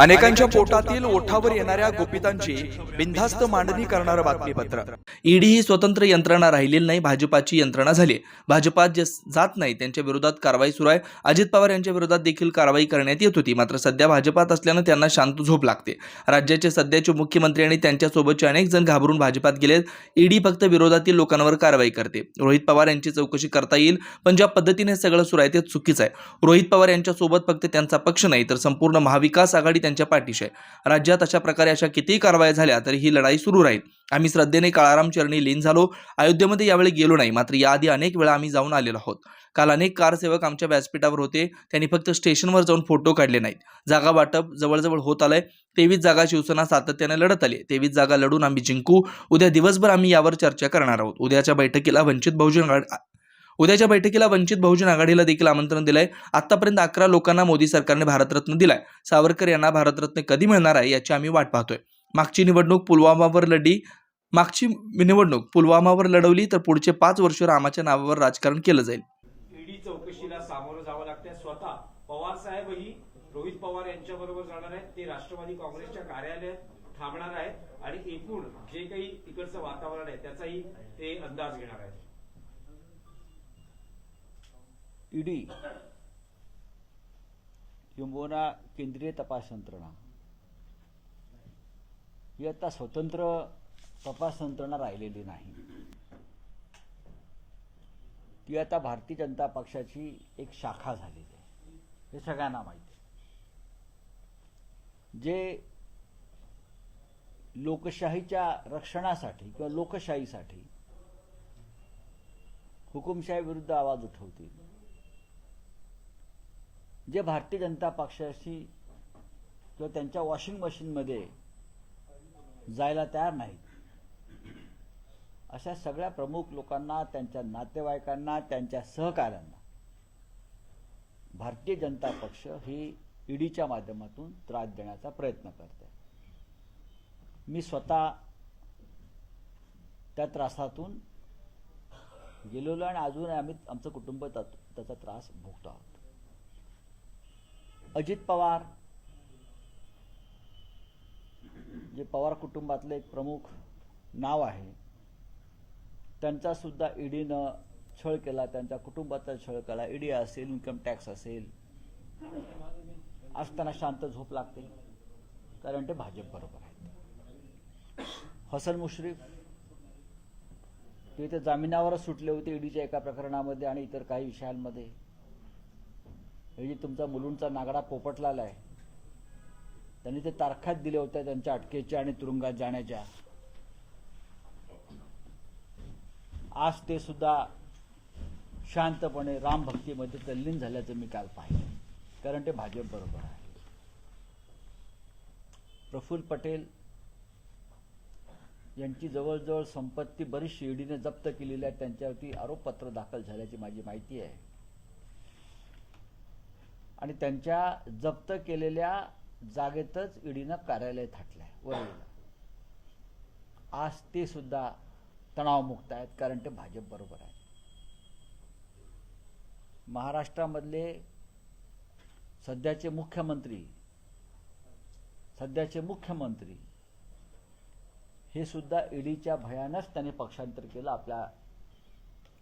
अनेकांच्या पोटातील ओठावर येणाऱ्या गोपितांची बिनधास्त मांडणी करणारं बातमीपत्र. ईडी ही स्वतंत्र यंत्रणा राहिलेली नाही भाजपाची यंत्रणा झाली. भाजपात जे जात नाही त्यांच्या विरोधात कारवाई सुरू आहे. अजित पवार यांच्या विरोधात देखील कारवाई करण्यात येत होती. मात्र सध्या भाजपात असल्यानं त्यांना शांत झोप लागते. राज्याचे सध्याचे मुख्यमंत्री आणि त्यांच्यासोबतचे अनेक जण घाबरून भाजपात गेलेत ईडी फक्त विरोधातील लोकांवर कारवाई करते. रोहित पवार यांची चौकशी करता येईल पण ज्या पद्धतीने सगळं सुरू आहे ते चुकीचं आहे. रोहित पवार यांच्यासोबत फक्त त्यांचा पक्ष नाही तर संपूर्ण महाविकास आघाडी त्यांच्या पाठीशी आहे. राज्यात अशा प्रकारे अशा कितीही कारवाया झाल्या तरी ही लढाई सुरू राहील. आम्ही श्रद्धेने काळाराम चरणी लीन झालो. अयोध्येमध्ये यावेळी गेलो नाही. मात्र याआधी अनेक वेळा आम्ही जाऊन आलेलो आहोत. काल अनेक कारसेवक आमच्या व्यासपीठावर होते. त्यांनी फक्त स्टेशनवर जाऊन फोटो काढले नाहीत. जागा वाटप जवळजवळ होत आलंय. तेवीस जागा शिवसेना सातत्याने लढत आली तेवीस जागा लढून आम्ही जिंकू. उद्या दिवसभर आम्ही यावर चर्चा करणार आहोत. उद्याच्या बैठकीला वंचित बहुजन उद्याच्या बैठकीला वंचित बहुजन आघाडीला देखील आमंत्रण दिलंय. आतापर्यंत अकरा लोकांना मोदी सरकारने भारतरत्न दिलाय. सावरकर यांना भारतरत्न कधी मिळणार आहे याची आम्ही वाट पाहतोय. मागची निवडणूक पुलवामावर लढली. मागची निवडणूक पुलवामावर लढवली तर पुढचे पाच वर्ष रामाच्या नावावर राजकारण केलं जाईल. ईडी चौकशीला सामोरं जावं लागतंय स्वतः. पवार साहेबही रोहित पवार यांच्या बरोबर जाणार आहेत. ते राष्ट्रवादी काँग्रेसच्या कार्यालयात थांबणार आहेत. आणि एकूण जे काही तिकडचं वातावरण आहे त्याचाही ते अंदाज घेणार आहेत. ईडी किंबहुना केंद्रीय तपास यंत्रणा. ही आता स्वतंत्र तपास यंत्रणा राहिलेली नाही. ती आता भारतीय जनता पक्षाची एक शाखा झालेली आहे. हे सगळ्यांना माहिती आहे. जे लोकशाहीच्या रक्षणासाठी किंवा लोकशाहीसाठी हुकुमशाही विरुद्ध आवाज उठवतील जे भारतीय जनता पक्षाशी किंवा त्यांच्या वॉशिंग मशीनमध्ये जायला तयार नाहीत. अशा सगळ्या प्रमुख लोकांना त्यांच्या नातेवाईकांना त्यांच्या सहकाऱ्यांना भारतीय जनता पक्ष ही ईडीच्या माध्यमातून त्रास देण्याचा प्रयत्न करते मी स्वतः त्या त्रासातून गेलेलो आणि अजून आम्ही आमचं कुटुंब त्यात- त्याचा त्रास भोगतो आहोत. अजित पवार जे पवार कुटुंबातलं एक प्रमुख नाव आहे त्यांचासुद्धा ईडीनं छळ केला त्यांच्या कुटुंबाचा छळ केला. ईडी असेल इन्कम टॅक्स असेल असताना शांत झोप लागते कारण ते भाजप बरोबर आहेत. हसन मुश्रीफ ते जामिनावरच सुटले होते ईडीच्या एका प्रकरणामध्ये आणि इतर काही विषयांमध्ये. हे तुमचा मुलुंडचा नागडा पोपटलाला आहे त्यांनी ते तारखात दिले होत्या त्यांच्या अटकेच्या आणि तुरुंगात जाण्याच्या. आज ते सुद्धा शांतपणे रामभक्तीमध्ये तल्लीन झाल्याचं मी काल पाहिलं. कारण ते भाजप बरोबर आहे. प्रफुल्ल पटेल यांची जवळजवळ संपत्ती बरीचशी ईडीने जप्त केलेली आहे. त्यांच्यावरती आरोपपत्र दाखल झाल्याची माझी माहिती आहे. आणि त्यांच्या जप्त केलेल्या जागेतच ईडीनं कार्यालय थाटलंय वरळीला. आज ते सुद्धा तणावमुक्त आहेत कारण ते भाजप बरोबर आहे. महाराष्ट्रामधले सध्याचे मुख्यमंत्री सध्याचे मुख्यमंत्री हे सुद्धा ईडीच्या भयानच त्यांनी पक्षांतर केलं आपल्या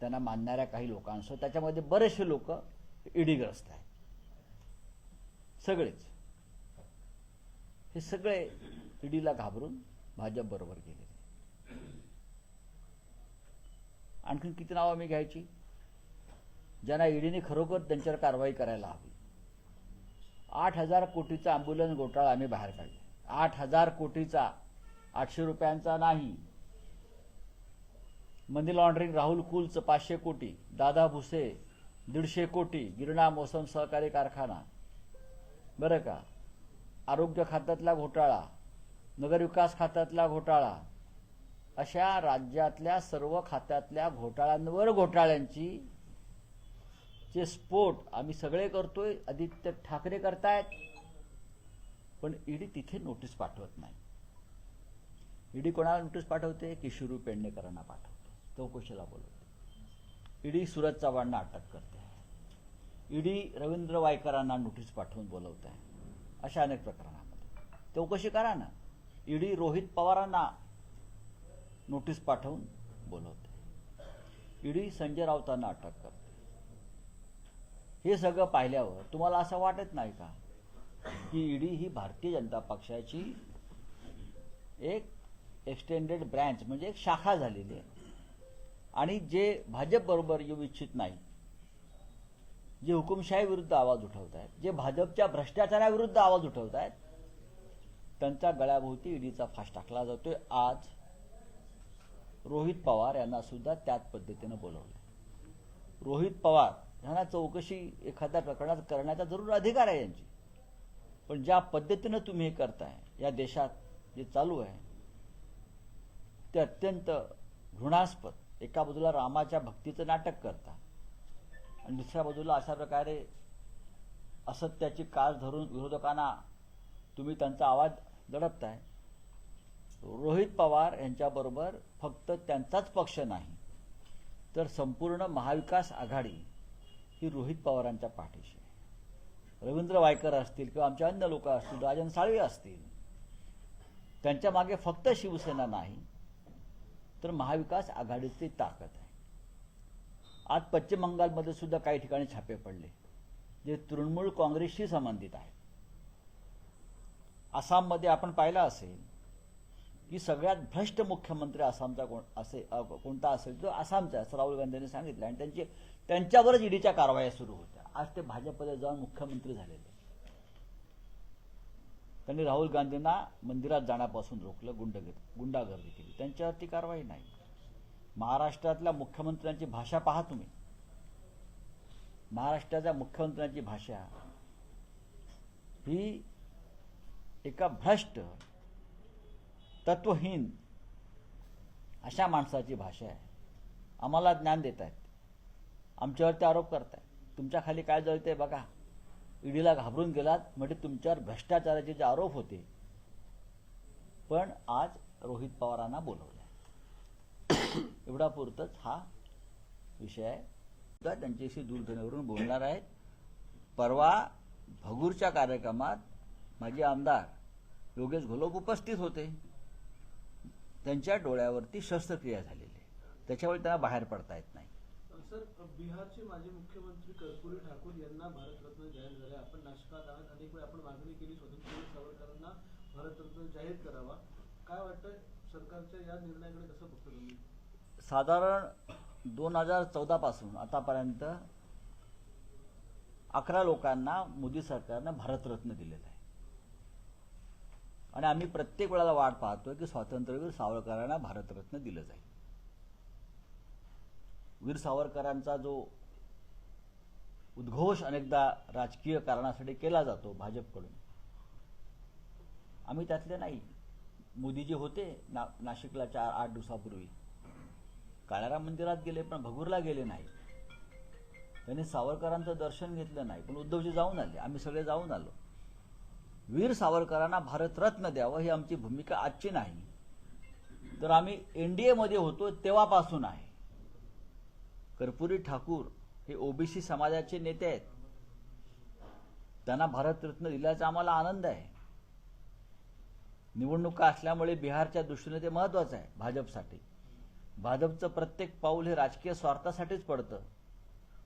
त्यांना मानणाऱ्या काही लोकांसह त्याच्यामध्ये बरेचसे लोक ईडीग्रस्त आहेत. सगळेच. हे सगळे ईडीला घाबरून भाजप बरोबर गेले आणखीन किती नावं मी घ्यायची? ज्यांना ईडीने खरोखर त्यांच्यावर कारवाई करायला हवी. आठ हजार कोटीचा अँब्युलन्स घोटाळा आम्ही बाहेर काढला. आठ हजार कोटीचा आठशे रुपयांचा नाही. मनी लॉन्ड्रिंग राहुल कुलचं पाचशे कोटी दादा भुसे दीडशे कोटी गिरणा मोसम सहकारी कारखाना. बरं का? आरोग्य खात्यातला घोटाळा नगरविकास खात्यातला घोटाळा अशा राज्यातल्या सर्व खात्यातल्या घोटाळ्यांवर घोटाळ्यांची चे स्फोट आम्ही सगळे करतोय आदित्य ठाकरे करतायत. पण ईडी तिथे नोटीस पाठवत नाही. ईडी कोणाला नोटीस पाठवते? किशोरी पेडणेकरांना पाठवते. चौकशीला बोलवते. ईडी सुरज चव्हाणना अटक करते. ईडी रवींद्र वायकरांना नोटीस पाठवून बोलवत आहे अशा अनेक प्रकरणामध्ये. चौकशी करा ना. ईडी रोहित पवारांना नोटीस पाठवून बोलवते ईडी संजय राऊतांना अटक करते हे सगळं पाहिल्यावर तुम्हाला असं वाटत नाही का? की ईडी ही भारतीय जनता पक्षाची एक एक्सटेंडेड ब्रँच म्हणजे एक शाखा झालेली आहे. आणि जे भाजप बरोबर येऊ इच्छित नाही जे हुकुमशाही विरुद्ध आवाज उठवत आहेत जे भाजपच्या भ्रष्टाचाराविरुद्ध आवाज उठवत आहेत त्यांच्या गळ्याभोवती ईडीचा फास टाकला जातोय. आज रोहित पवार यांना सुद्धा त्याच पद्धतीनं बोलवलं रोहित पवार यांना चौकशी एखाद्या प्रकरणात करण्याचा जरूर अधिकार आहे यांची. पण ज्या पद्धतीनं तुम्ही हे करताय या देशात जे चालू आहे ते अत्यंत घृणास्पद. एका बाजूला रामाच्या भक्तीचं नाटक करता आणि दुसऱ्या बाजूला अशा प्रकारे असत्याची कास धरून विरोधकांना तुम्ही त्यांचा आवाज दडपताय. रोहित पवार यांच्याबरोबर फक्त त्यांचाच पक्ष नाही तर संपूर्ण महाविकास आघाडी ही रोहित पवारांच्या पाठीशी आहे. रवींद्र वायकर असतील किंवा आमचे अन्य लोक असतील राजन साळवे असतील त्यांच्या मागे फक्त शिवसेना नाही तर महाविकास आघाडीची ताकद आहे. आज पश्चिम बंगालमध्ये सुद्धा काही ठिकाणी छापे पडले जे तृणमूल काँग्रेसशी संबंधित आहेत. आसाममध्ये आपण पाहिलं असेल की सगळ्यात भ्रष्ट मुख्यमंत्री आसामचा कोण असे कोणता असेल तो आसामचा असं राहुल गांधींनी सांगितलं. आणि त्यांची त्यांच्यावरच ईडीच्या कारवाया सुरू होत्या. आज ते भाजपमध्ये जाऊन मुख्यमंत्री झालेले त्यांनी राहुल गांधींना मंदिरात जाण्यापासून रोखलं गुंडगिरी गुंडागर्दी केली. त्यांच्यावरती कारवाई नाही. महाराष्ट्रातल्या मुख्यमंत्र्यांची भाषा पहा तुम्ही. महाराष्ट्राच्या मुख्यमंत्र्यांची भाषा ही एका भ्रष्ट तत्वहीन अशा माणसाची भाषा आहे. आम्हाला ज्ञान देत आहेत आमच्यावरती आरोप करतायत. तुमच्या खाली काय जळते बघा. ईडीला घाबरून गेलात म्हणजे तुमच्यावर भ्रष्टाचाराचे जे आरोप होते. पण आज रोहित पवारांना बोलवलं. एवढा पुरतच हा विषय आहे. सुद्धा त्यांच्याशी दूरध्वनीवरून बोलणार आहेत. परवा भगूरच्या कार्यक्रमात माझे आमदार योगेश घोलोप उपस्थित होते. त्यांच्या डोळ्यावरती शस्त्रक्रिया झालेली आहे. त्याच्यामुळे त्यांना बाहेर पडता येत नाही. सर बिहारचे माजी मुख्यमंत्री कर्पूरी ठाकूर यांना भारतरत्न जाहीर झाले. आपण नाशकात आहात. अनेक वेळा आपण मागणी केली स्वतंत्र सावरकरांना भारतरत्न जाहीर करावा. काय वाटतं सरकारच्या या निर्णयाकडे कसं बघतो तुम्ही? साधारण दोन हजार चौदापासून आतापर्यंत अकरा लोकांना मोदी सरकारनं भारतरत्न दिलेलं आहे. आणि आम्ही प्रत्येक वेळेला वाट पाहतोय की स्वातंत्र्यवीर सावरकरांना भारतरत्न दिलं जाईल. वीर सावरकरांचा जो उद्घोष अनेकदा राजकीय कारणासाठी केला जातो भाजपकडून आम्ही त्यातले नाही. मोदीजी होते ना नाशिकला चार आठ दिवसापूर्वी. काळाराम मंदिरात गेले पण भगूरला गेले नाही. त्यांनी सावरकरांचं दर्शन घेतलं नाही पण उद्धवजी जाऊन आले. आम्ही सगळे जाऊन आलो. वीर सावरकरांना भारतरत्न द्यावं ही आमची भूमिका आजची नाही. तर आम्ही एनडीएमध्ये होतो तेव्हापासून आहे. कर्पुरी ठाकूर हे ओबीसी समाजाचे नेते आहेत. त्यांना भारतरत्न दिल्याचा आम्हाला आनंद आहे. निवडणुका असल्यामुळे बिहारच्या दृष्टीने ते महत्वाचं आहे भाजपसाठी. भाजपचं प्रत्येक पाऊल हे राजकीय स्वार्थासाठीच पडतं.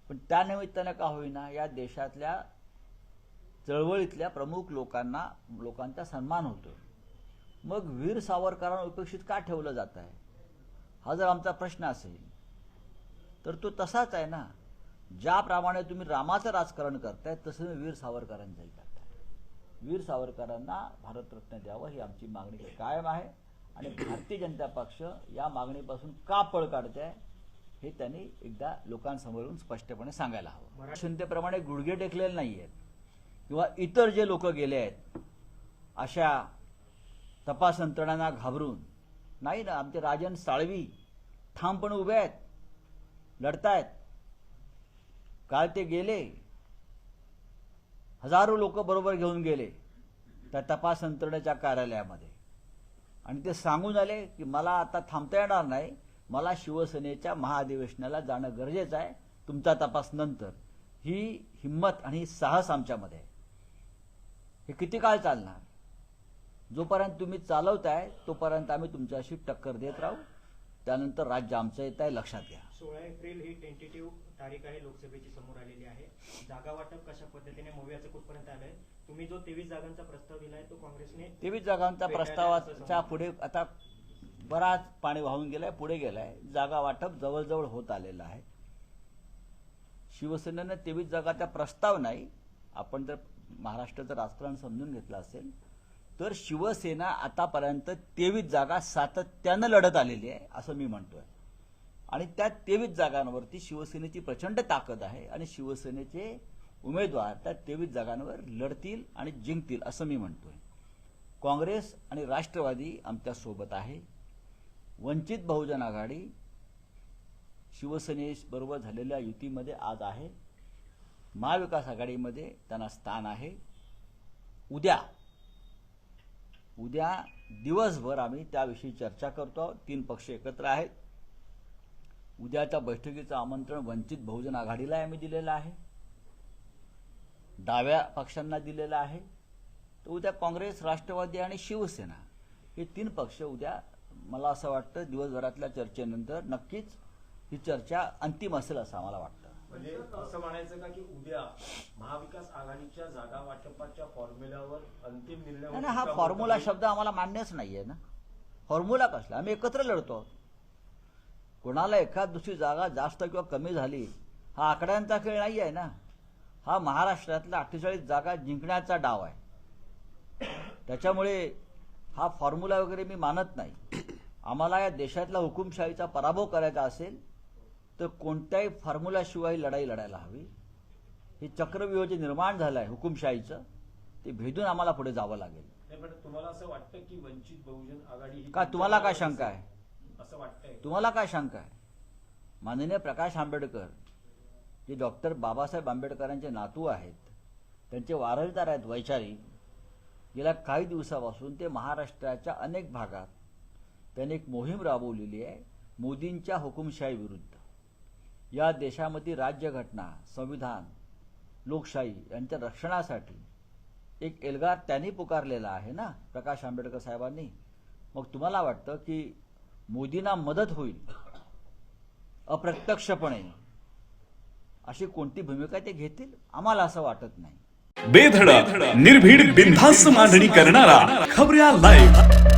पण त्यानिमित्तानं का होईना या देशातल्या चळवळीतल्या प्रमुख लोकांना लोकांचा सन्मान होतो मग वीर सावरकरांना उपेक्षित का ठेवलं जात आहे? हा जर आमचा प्रश्न असेल तर तो तसाच आहे ना. ज्याप्रमाणे तुम्ही रामाचं राजकारण करताय तसं तुम्ही वीर सावरकरांचंही करताय. वीर सावरकरांना भारतरत्न द्यावं ही आमची मागणी कायम आहे. आणि भारतीय जनता पक्ष या मागणीपासून का पळ काढते हे त्यांनी एकदा लोकांसमोरून स्पष्टपणे सांगायला हवं. शिंदेप्रमाणे गुडघे टेकलेले नाही आहेत किंवा इतर जे लोक गेले आहेत अशा तपास यंत्रणांना घाबरून नाही ना आमचे राजन साळवी ठामपणे उभे आहेत लढतायत. काल ते गेले हजारो लोक बरोबर घेऊन गेले त्या तपास यंत्रणेच्या कार्यालयामध्ये. आणि ते सांगून आले की मला आता थांबता येणार नाही. मला शिवसेनेच्या महाधिवेशनाला जाणं गरजेचं आहे. तुमचा तपास नंतर. ही हिंमत आणि ही साहस आमच्यामध्ये आहे. हे किती काळ चालणार? जोपर्यंत तुम्ही चालवताय तोपर्यंत आम्ही तुमच्याशी टक्कर देत राहू. त्यानंतर राज्य आमचं येत आहे लक्षात घ्या. सोळा एप्रिल ही टेंटेटिव्ह तारीख आहे लोकसभेची समोर आलेली आहे. जागा वाटप कशा पद्धतीने मोव्याचं कुठपर्यंत आलंय? तुम्ही जो तेवीस जागांचा प्रस्ताव दिलाय तो काँग्रेसने तेवीस जागांचा प्रस्तावाच्या पुढे आता बराच पाणी वाहून गेलाय पुढे गेलाय. जागा वाटप जवळजवळ होत आलेलं आहे. शिवसेनेनं तेवीस जागाचा प्रस्ताव नाही. आपण जर महाराष्ट्राचं राजकारण समजून घेतलं असेल तर शिवसेना आतापर्यंत तेवीस जागा सातत्यानं लढत आलेली आहे असं मी म्हणतोय. आणि त्या तेवीस जागांवरती शिवसेनेची प्रचंड ताकद आहे आणि शिवसेनेचे उमेदवार त्या तेवीस जागांवर लढतील आणि जिंकतील असं मी म्हणतोय. काँग्रेस आणि राष्ट्रवादी आमच्यासोबत आहे. वंचित बहुजन आघाडी शिवसेनेबरोबर झालेल्या युतीमध्ये आज आहे. महाविकास आघाडीमध्ये त्यांना स्थान आहे. उद्या उद्या दिवसभर आम्ही त्याविषयी चर्चा करतो तीन पक्ष एकत्र आहेत. उद्याच्या बैठकीचं आमंत्रण वंचित बहुजन आघाडीला आम्ही दिलेलं आहे. डाव्या पक्षांना दिलेलं आहे. तर उद्या काँग्रेस राष्ट्रवादी आणि शिवसेना हे तीन पक्ष उद्या मला असं वाटतं दिवसभरातल्या चर्चेनंतर नक्कीच ही चर्चा अंतिम असेल असं आम्हाला वाटतं. म्हणजे असं म्हणायचं का की उद्या महाविकास आघाडीच्या जागा वाटपाच्या फॉर्म्युल्यावर अंतिम निर्णय हा? फॉर्म्युला शब्द आम्हाला मान्यच नाहीये ना. फॉर्म्युला कसला? आम्ही एकत्र लढतो. कोणाला एखाद दुसरी जागा जास्त किंवा कमी झाली हा आकड्यांचा खेळ नाही आहे ना. हा महाराष्ट्रातला अठ्ठेचाळीस जागा जिंकण्याचा डाव आहे. त्याच्यामुळे हा फॉर्म्युला वगैरे मी मानत नाही. आम्हाला या देशातला हुकुमशाहीचा पराभव करायचा असेल तर कोणत्याही फॉर्म्युल्याशिवाय लढाई लढायला हवी. हे चक्रव्यूह जे निर्माण झालं आहे हुकुमशाहीचं. ते भेदून आम्हाला पुढे जावं लागेल. तुम्हाला असं वाटतं की वंचित बहुजन आघाडी का तुम्हाला काय शंका आहे? असं वाटतंय? तुम्हाला काय शंका आहे? माननीय प्रकाश आंबेडकर जे डॉक्टर बाबासाहेब आंबेडकरांचे नातू आहेत त्यांचे वारसदार आहेत वैचारिक गेल्या काही दिवसापासून ते महाराष्ट्राच्या अनेक भागात त्यांनी एक मोहीम राबवलेली आहे मोदींच्या हुकुमशाही विरुद्ध. या देशामध्ये राज्यघटना संविधान लोकशाही यांच्या रक्षणासाठी एक एल्गार त्यांनी पुकारलेला आहे ना प्रकाश आंबेडकर साहेबांनी? मग तुम्हाला वाटतं की मोदींना मदत होईल? अप्रत्यक्षपणे अशी कोणती भूमिका ते घेतील? आम्हाला असं वाटत नाही. बेधडक निर्भीड बिनधास्त मांडणी करणारा खबऱ्या लाईव्ह